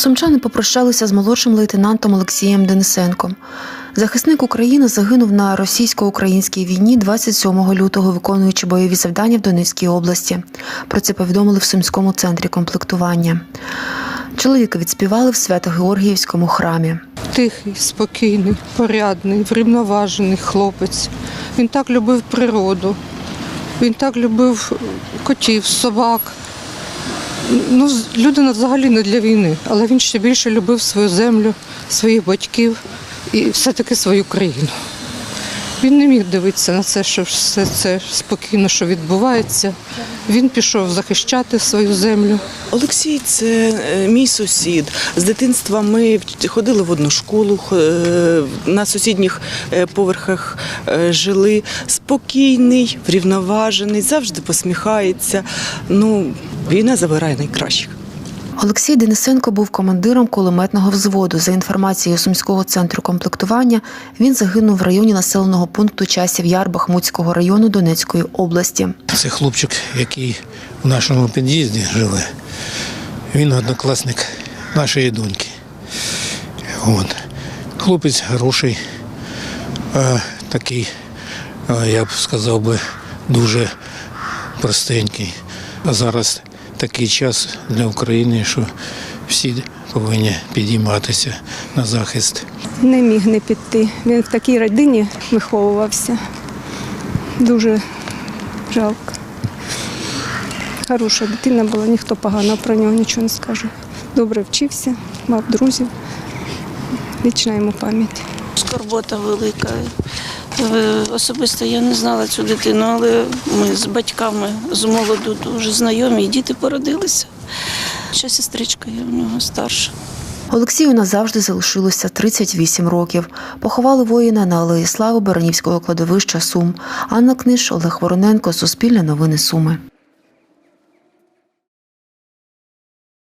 Сумчани попрощалися з молодшим лейтенантом Олексієм Денисенком. Захисник України загинув на російсько-українській війні 27 лютого, виконуючи бойові завдання в Донецькій області. Про це повідомили в Сумському центрі комплектування. Чоловіка відспівали в Свято-Георгіївському храмі. Тихий, спокійний, порядний, врівноважений хлопець. Він так любив природу, він так любив котів, собак. Ну, людина взагалі не для війни, але він ще більше любив свою землю, своїх батьків і все-таки свою країну. Він не міг дивитися на це, що все це спокійно, що відбувається. Він пішов захищати свою землю. Олексій це е, мій сусід. З дитинства ми ходили в одну школу, е, на сусідніх е, поверхах жили. Спокійний, врівноважений, завжди посміхається. Ну, війна забирає найкращих. Олексій Денисенко був командиром кулеметного взводу. За інформацією Сумського центру комплектування, він загинув в районі населеного пункту Часів Яр Бахмутського району Донецької області. Це хлопчик, який в нашому під'їзді живе. Він однокласник нашої доньки. От. Хлопець хороший, такий, я б сказав би, дуже простенький. А зараз такий час для України, що всі повинні підійматися на захист. не міг не піти. Він в такій родині виховувався. Дуже жалко. Хороша дитина була, ніхто погано про нього нічого не скаже. Добре вчився, мав друзів. Вічна йому пам'ять. Скорбота велика. Е, Особисто я не знала цю дитину, але ми з батьками з молоду дуже знайомі, і діти породилися. Ще сестричка є в нього старша. Олексію назавжди залишилося 38 років. Поховали воїна на Алеї Слави Баранівського кладовища Сум. Анна Книж, Олег Вороненко, Суспільне новини Суми.